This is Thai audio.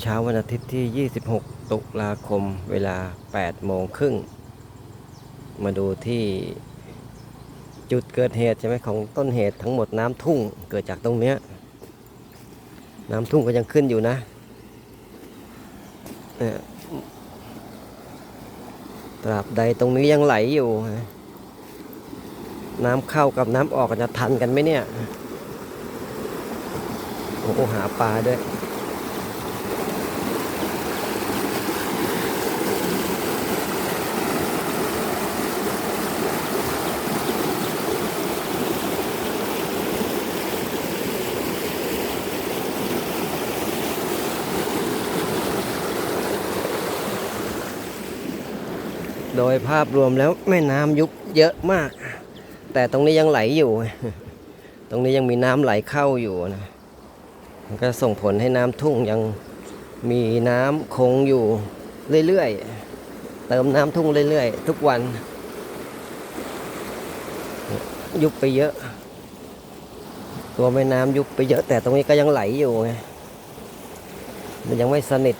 เช้าวันอาทิตย์ที่ 26 ตุลาคมเวลา 8 โมงครึ่ง มาดูที่จุดเกิดเหตุใช่ไหมของต้นเหตุทั้งหมดน้ำทุ่งเกิดจากตรงเนี้ย น้ำทุ่งก็ยังขึ้นอยู่นะเนี่ยตราบใดตรงนี้ยังไหลอยู่ น้ำเข้ากับน้ำออกจะทันกันไหมเนี่ย โอ้โหหาปลาด้วย โดยภาพรวมแล้วแม่น้ำยุบเยอะมาก แต่ตรงนี้ยังไหลอยู่ ตรงนี้ยังมีน้ำไหลเข้าอยู่นะมันก็ส่งผลให้น้ำทุ่งยังมีน้ำคงอยู่เรื่อยๆ เติมน้ำทุ่งเรื่อยๆ ทุกวัน ยุบไปเยอะ ตัวแม่น้ำยุบไปเยอะ แต่ตรงนี้ก็ยังไหลอยู่ไงมันยังไม่สนิท